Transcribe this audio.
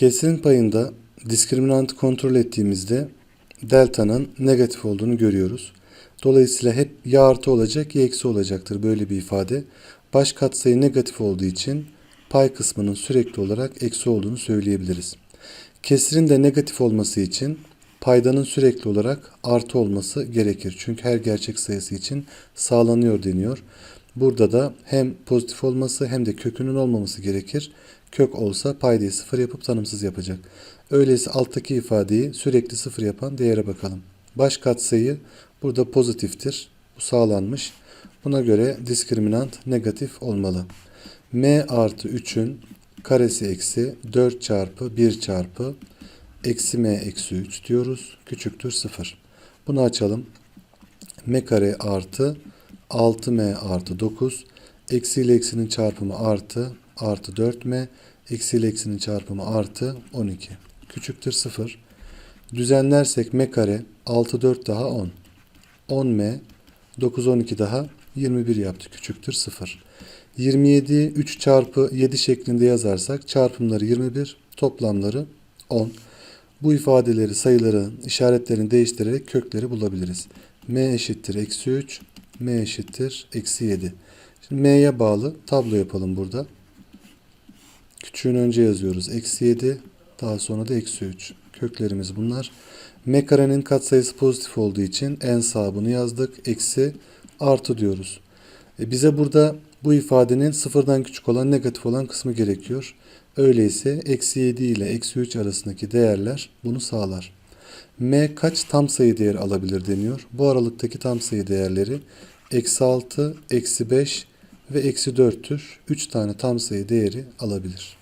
Kesirin payında diskriminantı kontrol ettiğimizde delta'nın negatif olduğunu görüyoruz. Dolayısıyla hep ya artı olacak ya eksi olacaktır böyle bir ifade. Baş katsayı negatif olduğu için pay kısmının sürekli olarak eksi olduğunu söyleyebiliriz. Kesirin de negatif olması için paydanın sürekli olarak artı olması gerekir. Çünkü her gerçek sayısı için sağlanıyor deniyor. Burada da hem pozitif olması hem de kökünün olmaması gerekir. Kök olsa paydayı sıfır yapıp tanımsız yapacak. Öyleyse alttaki ifadeyi sürekli sıfır yapan değere bakalım. Baş katsayı burada pozitiftir. Bu sağlanmış. Buna göre diskriminant negatif olmalı. m artı 3'ün karesi eksi 4 çarpı 1 çarpı eksi m eksi 3 diyoruz. Küçüktür 0. Bunu açalım. m kare artı 6m artı 9 eksi ile eksinin çarpımı artı artı 4m eksi ile eksinin çarpımı artı 12 küçüktür 0. Düzenlersek m kare 6 4 daha 10. 10m 9 12 daha 21 yaptı küçüktür 0. 27 3 çarpı 7 şeklinde yazarsak çarpımları 21 toplamları 10. Bu ifadeleri sayıların işaretlerini değiştirerek kökleri bulabiliriz. m eşittir eksi 3 m eşittir eksi 7. Şimdi m'ye bağlı tablo yapalım burada. Küçüğün önce yazıyoruz. Eksi 7 daha sonra da eksi 3. Köklerimiz bunlar. M karenin katsayısı pozitif olduğu için en sağ bunu yazdık. Eksi artı diyoruz. E bize burada bu ifadenin sıfırdan küçük olan negatif olan kısmı gerekiyor. Öyleyse eksi 7 ile eksi 3 arasındaki değerler bunu sağlar. M kaç tam sayı değeri alabilir deniyor. Bu aralıktaki tam sayı değerleri eksi 6, eksi 5 ve eksi 4'tür. 3 tane tam sayı değeri alabilir.